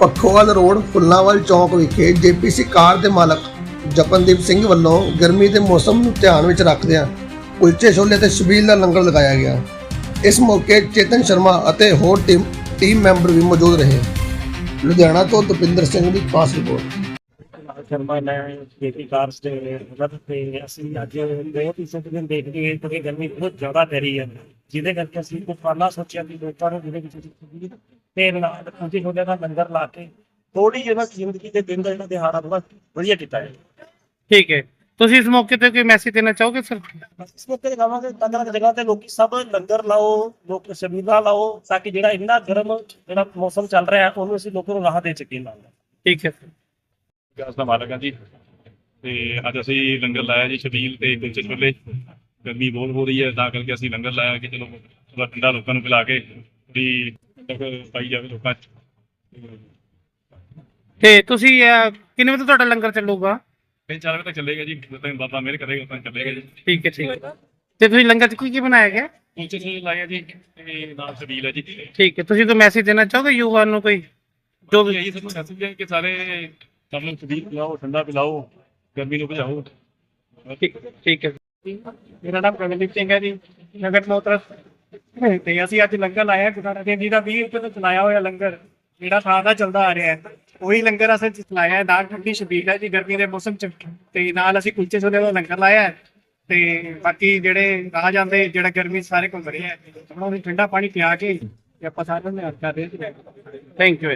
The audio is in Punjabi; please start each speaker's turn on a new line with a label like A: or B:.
A: ਪੱਖੋਵਾਲ ਰੋਡ, ਫੁੱਲਾਂਵਾਲ ਚੌਕ ਵਿਖੇ ਜੇਪੀਸੀ ਕਾਰ ਦੇ ਮਾਲਕ ਜਪਨਦੀਪ ਸਿੰਘ ਵੱਲੋਂ ਗਰਮੀ ਦੇ ਮੌਸਮ ਨੂੰ ਧਿਆਨ ਵਿੱਚ ਰੱਖਦਿਆਂ ਕੁਲਚੇ ਛੋਲੇ ਤੇ ਛਬੀਲ ਦਾ ਲੰਗਰ ਲਗਾਇਆ ਗਿਆ। ਇਸ ਮੌਕੇ ਚੇਤਨ ਸ਼ਰਮਾ ਅਤੇ ਹੋਰ ਟੀਮ ਟੀਮ ਮੈਂਬਰ ਵੀ ਮੌਜੂਦ ਰਹੇ। ਲੁਧਿਆਣਾ ਤੋਂ ਦਪਿੰਦਰ ਸਿੰਘ ਦੀ ਖਾਸ ਰਿਪੋਰਟ।
B: ਸ਼ਰਮਾ, ਮੈਂ ਖੇਤੀ ਕਾਰਜ ਦੇ ਮਦਦ ਤੇ ਅਸੀਂ ਅੱਜ ਦੋ ਤੀਸਰੇ ਦਿਨ ਦੇਖਦੇ ਹਾਂ ਕਿ ਗਰਮੀ ਬਹੁਤ ਜ਼ਿਆਦਾ ਪੈ ਰਹੀ ਹੈ। ਜਿਹਦੇ ਕਰਕੇ ਅਸੀਂ ਕੁਝ ਕਰਨਾ ਸੋਚਿਆ ਕਿ ਲੋਕਾਂ ਨੂੰ ਜਿਹਦੇ ਵਿੱਚ ਤੇ ਨਾਲ। ਪੂਜੇ ਹੋਲੇ ਦਾ ਲੰਗਰ ਲਾ ਕੇ ਥੋੜੀ ਜਿਹੀ ਨਾ ਜ਼ਿੰਦਗੀ ਦੇ ਦਿਨ ਦਾ ਜਿਹੜਾ ਦਿਹਾੜਾ ਥੋੜਾ ਵਧੀਆ ਕੀਤਾ ਹੈ
C: ਠੀਕ ਹੈ। ਤੁਸੀਂ ਇਸ ਮੌਕੇ ਤੇ ਕੋਈ ਮੈਸੇਜ ਦੇਣਾ ਚਾਹੋਗੇ ਸਰ
B: ਇਸ ਮੌਕੇ ਤੇ ਕਹਾਂਗੇ ਅਲੱਗ ਅਲੱਗ ਜਗ੍ਹਾ ਤੇ। ਲੋਕੀ ਸਭ ਲੰਗਰ ਲਾਓ ਲੋਕ ਸ਼ਬੀਲਾ ਲਾਓ ਤਾਂ ਕਿ ਜਿਹੜਾ ਇੰਨਾ ਗਰਮ ਜਿਹੜਾ ਮੌਸਮ ਚੱਲ ਰਿਹਾ ਹੈ ਉਹਨੂੰ ਅਸੀਂ ਲੋਕਾਂ ਨੂੰ ਰਾਹਤ ਦੇ ਸਕੀਏ ਨਾਲ।
C: ਠੀਕ ਹੈ
D: ਗੈਸ ਦਾ ਮਾਲਕ ਹਾਂ ਜੀ। ਤੇ ਅੱਜ ਅਸੀਂ ਲੰਗਰ ਲਾਇਆ ਜੀ ਛਬੀਲ ਤੇ ਕੁਲਚੇ ਛੋਲੇ ਗਰਮੀ ਬਹੁਤ ਹੋ ਰਹੀ ਹੈ ਤਾਂ ਕਰਕੇ ਅਸੀਂ ਲੰਗਰ ਲਾਇਆ ਕਿ ਚਲੋ ਥੋੜਾ ਠੰਡਾ ਲੋਕਾਂ ਨੂੰ ਪਿਲਾ ਕੇ ਥੋੜੀ ਤੱਕ ਪਾਈ ਜਾਵੇ ਲੋਕਾਂ 'ਚ।
C: ਤੇ ਤੁਸੀਂ ਅਹ, ਕਿੰਨੇ ਵਜੇ ਤੁਹਾਡਾ ਲੰਗਰ ਚੱਲੂਗਾ?
D: ਤਿੰਨ ਚਾਰ ਵਜੇ ਤੱਕ ਚੱਲੇਗਾ ਜੀ। ਜਦੋਂ ਤੱਕ ਬਾਬਾ ਮਿਹਰ ਕਰੇਗਾ ਉਦੋਂ ਤੱਕ ਚੱਲੇਗਾ ਜੀ।
C: ਠੀਕ ਹੈ ਠੀਕ ਹੈ। ਤੇ ਤੁਸੀਂ ਲੰਗਰ ਚ ਕੀ ਕੀ ਬਣਾਇਆ ਗਿਆ?
D: ਕੁਲਚੇ ਛੋਲੇ ਲਾਇਆ ਜੀ। ਤੇ ਨਾਲ ਛਬੀਲ ਹੈ ਜੀ।
C: ਠੀਕ ਹੈ ਤੁਸੀਂ ਕੋਈ ਮੈਸੇਜ ਦੇਣਾ ਚਾਹੋਗੇ ਯੂਵਾ ਨੂੰ ਕੋਈ? ਜੋ ਵੀ
D: ਇਹੀ ਸਾਨੂੰ ਮੈਸੇਜ ਹੈ ਕਿ ਸਾਰੇ ਸਭ ਨੂੰ ਛਬੀਲ ਪਿਲਾਓ ਠੰਡਾ ਪਿਲਾਓ ਗਰਮੀ ਨੂੰ ਭਜਾਓ
C: ਠੀਕ ਠੀਕ ਹੈ।
B: ਮੇਰਾ ਨਾਮ ਪ੍ਰਗਦੀਪ ਸਿੰਘ ਹੈ ਜੀ। ਨਗਰ ਮੋਤਰ ਤੇ ਅਸੀਂ ਅੱਜ ਲੰਗਰ ਲਾਇਆ ਗੁਰਦਾਰਾ ਦੇਵ ਜੀ ਦਾ 20 ਰੁਪਏ ਤੋਂ ਚਲਾਇਆ ਹੋਇਆ ਲੰਗਰ, ਜਿਹੜਾ ਥਾਂ ਦਾ ਚੱਲਦਾ ਆ ਰਿਹਾ ਹੈ। ਉਹੀ ਲੰਗਰ ਅਸੀਂ ਚਲਾਇਆ ਹੈ, ਨਾਲ ਠੰਡੀ ਸ਼ਬੀਲ ਹੈ ਜੀ, ਗਰਮੀ ਦੇ ਮੌਸਮ ਚ। ਤੇ ਨਾਲ ਅਸੀਂ ਕੁਲਚੇ ਛੋਲੇ ਦਾ ਲੰਗਰ ਲਾਇਆ ਹੈ। ਤੇ ਬਾਕੀ ਜਿਹੜੇ ਰਾਹ ਜਾਂਦੇ, ਜਿਹੜਾ ਗਰਮੀ ਸਾਰੇ ਘੁੰਮ ਰਹੇ ਹੈ। ਉਹਨਾਂ ਨੂੰ ਠੰਡਾ ਪਾਣੀ ਪਿਆ ਕੇ ਤੇ ਆਪਾਂ ਸਾਰਿਆਂ ਨੂੰ ਹੱਥ ਕਰ ਰਹੇ ਹਾਂ।
C: Thank you